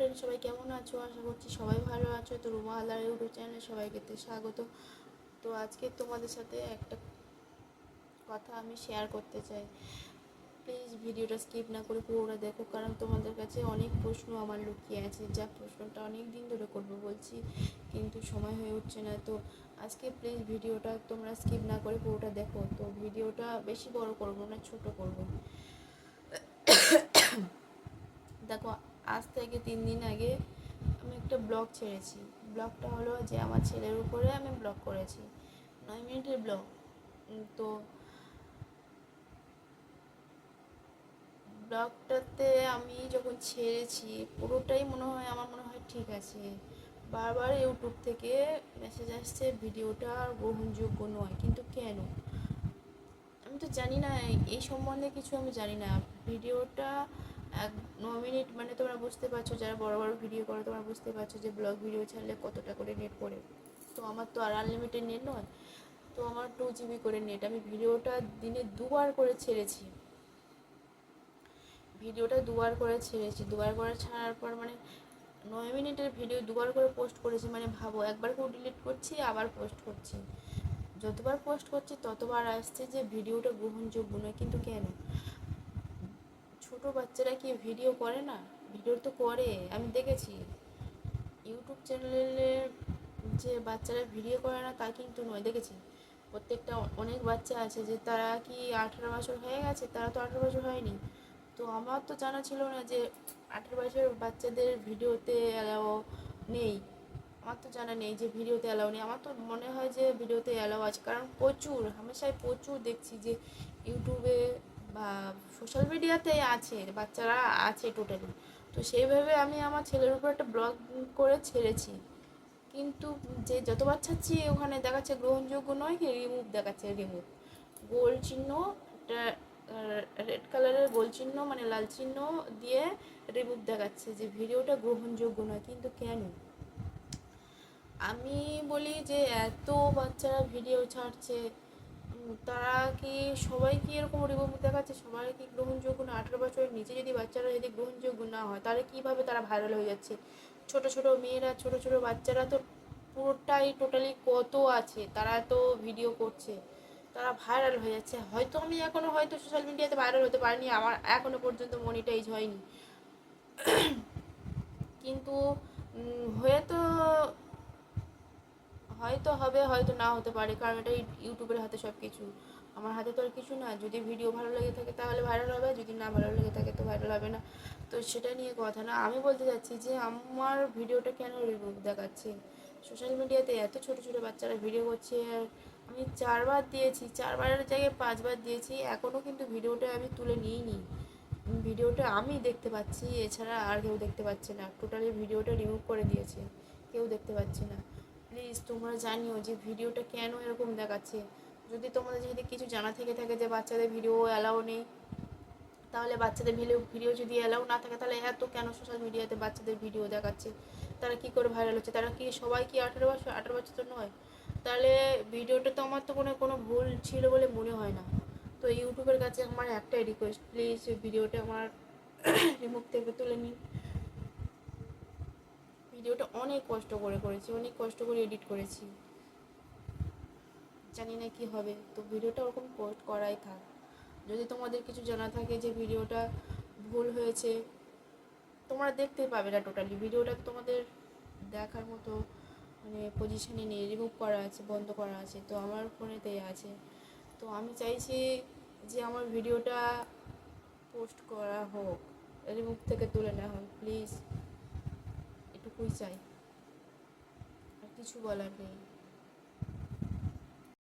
Friend সবাই কেমন আছো? আশা করছি সবাই ভালো আছো। তো রুমা হালদার ইউটিউব চ্যানেলে সবাইকে স্বাগত। তো আজকে তোমাদের সাথে একটা কথা আমি শেয়ার করতে চাই। প্লিজ ভিডিওটা স্কিপ না করে পুরোটা দেখো, কারণ তোমাদের কাছে অনেক প্রশ্ন আমার লুকিয়ে আছে। যা প্রশ্নটা অনেক দিন ধরে করব বলছি, কিন্তু সময় হয়ে উঠছে না। তো আজকে প্লিজ ভিডিওটা তোমরা স্কিপ না করে পুরোটা দেখো। তো ভিডিওটা বেশি বড় করব না, ছোট করব দেখো আজ থেকে তিন দিন আগে আমি একটা ব্লগ ছেড়েছি। ব্লগটা হলো যে আমার ছেলের উপরে আমি ব্লগ করেছি। নয় মিনিটের ব্লগ। তো ব্লগটাতে আমি যখন ছেড়েছি, পুরোটাই মনে হয়, আমার মনে হয় ঠিক আছে। বারবার ইউটিউব থেকে মেসেজ আসছে, ভিডিওটা গ্রহণযোগ্য নয়। কিন্তু কেন? আমি তো জানি না, এই সম্বন্ধে কিছু আমি জানি না। ভিডিওটা এক ন মিনিট মানে তোমরা বুঝতে পারছ, যারা বড় বড় ভিডিও করো, তোমরা বুঝতে পারছ যে ব্লগ ভিডিও ছাড়লে কতটা করে নেট পড়ে। তো আমার তো আর আনলিমিটেড নেট নয়, তো আমার টু জিবি করে নেট আমি ভিডিওটা দিনে দুবার করে ছেড়েছি। ভিডিওটা দুবার করে ছেড়েছি। দুবার করে ছাড়ার পর মানে নয় মিনিটের ভিডিও দুবার করে পোস্ট করেছি মানে ভাবো, একবার করে ডিলিট করছি, আবার পোস্ট করছি। যতবার পোস্ট করছি, ততবার আসছে যে ভিডিওটা গ্রহণযোগ্য নয়, কিন্তু কেন? ছোট বাচ্চারা কি ভিডিও করে না? ভিডিও তো করে, আমি দেখেছি। ইউটিউব চ্যানেলের যে বাচ্চারা ভিডিও করে না, তা কিন্তু নয়, দেখেছি। প্রত্যেকটা অনেক বাচ্চা আছে যে তারা কি আঠারো বছর হয়ে গেছে? তারা তো আঠারো বছর হয়নি। তো আমার তো জানা ছিল না যে আঠেরো বছর বাচ্চাদের ভিডিওতে অ্যালাও নেই। আমার তো জানা নেই যে ভিডিওতে অ্যালাও নেই। আমার তো মনে হয় যে ভিডিওতে অ্যালাও আছে। কারণ প্রচুর, হামেশাই প্রচুর দেখছি যে ইউটিউবে বা সোশ্যাল মিডিয়াতে আছে, বাচ্চারা আছে টোটালি তো সেইভাবে আমি আমার ছেলের উপর একটা ব্লগ করে ছেড়েছি। কিন্তু যে যতবার ছাড়ছি ওখানে দেখাচ্ছে গ্রহণযোগ্য নয় রিমুভ দেখাচ্ছে রিমুভ গোল চিহ্ন, একটা রেড কালারের গোল চিহ্ন মানে লাল চিহ্ন দিয়ে রিমুভ দেখাচ্ছে যে ভিডিওটা গ্রহণযোগ্য নয়, কিন্তু কেন? আমি বলি যে এত বাচ্চারা ভিডিও ছাড়ছে তারা কি সবাই কি এরকম রিমুভ দেখাচ্ছে? সবাই কি গ্রহণযোগ্য না? আঠেরো বছরের নিচে যদি বাচ্চারা যদি গ্রহণযোগ্য না হয়, তাহলে কীভাবে তারা ভাইরাল হয়ে যাচ্ছে? ছোট ছোট মেয়েরা, ছোট ছোট বাচ্চারা তো পুরোটাই টোটালি কত আছে? তারা তো ভিডিও করছে। তারা ভাইরাল হয়ে যাচ্ছে। হয়তো আমি এখনও হয়তো সোশ্যাল মিডিয়াতে ভাইরাল হতে পারিনি, আমার এখনও পর্যন্ত মনিটাইজ হয়নি। কিন্তু হয়তো হয়তো হবে, হয়তো না হতে পারে, কারণ এটা ইউটিউবের হাতে সব কিছু আমার হাতে তো আর কিছু না, যদি ভিডিও ভালো লেগে থাকে তাহলে ভাইরাল হবে, যদি না ভালো লেগে থাকে তো ভাইরাল হবে না। তো সেটা নিয়ে কথা না, আমি বলতে চাচ্ছি যে আমার ভিডিওটা কেন রিভিউ দেখাচ্ছে? সোশ্যাল মিডিয়াতে এত ছোট ছোট বাচ্চারা ভিডিও করছে, আর আমি চারবার দিয়েছি চারবারের জায়গায় পাঁচবার দিয়েছি এখনও কিন্তু ভিডিওটা আমি তুলে নিইনি। ভিডিওটা আমি দেখতে পাচ্ছি, এছাড়া আর কেউ দেখতে পাচ্ছে না। টোটালি ভিডিওটা রিমুভ করে দিয়েছে, কেউ দেখতে পাচ্ছে না। প্লিজ তোমরা জানিও যে ভিডিওটা কেন এরকম দেখাচ্ছে। যদি তোমাদের যদি কিছু জানা থেকে থাকে যে বাচ্চাদের ভিডিও অ্যালাউ নেই, তাহলে বাচ্চাদের ভিডিও ভিডিও যদি অ্যালাউ না থাকে, তাহলে এত কেন সোশ্যাল মিডিয়াতে বাচ্চাদের ভিডিও দেখাচ্ছে? তারা কি করে ভাইরাল হচ্ছে? তারা কি, সবাই কি আঠারো বছর আঠারো বছর তো নয়। তাহলে ভিডিওটা তো আমার তো কোনো কোনো ভুল ছিল বলে মনে হয় না। তো ইউটিউবের কাছে আমার একটাই রিকোয়েস্ট প্লিজ ভিডিওটা আমার রিমুভ থেকে তুলে নিন। ভিডিওটা অনেক কষ্ট করে করেছি, অনেক কষ্ট করে এডিট করেছি। জানি না কি হবে, তো ভিডিওটা ওরকম পোস্ট করাই থাক। যদি তোমাদের কিছু জানা থাকে যে ভিডিওটা ভুল হয়েছে, তোমরা দেখতে পাবে না টোটালি ভিডিওটা তোমাদের দেখার মতো মানে পজিশনে নেই রিমুভ করা আছে, বন্ধ করা আছে, তো আমার ফোনেতেই আছে। তো আমি চাইছি যে আমার ভিডিওটা পোস্ট করা হোক রিমুভ থেকে তুলে নেওয়া হোক প্লিজ চাই। আর কিছু বলার নেই।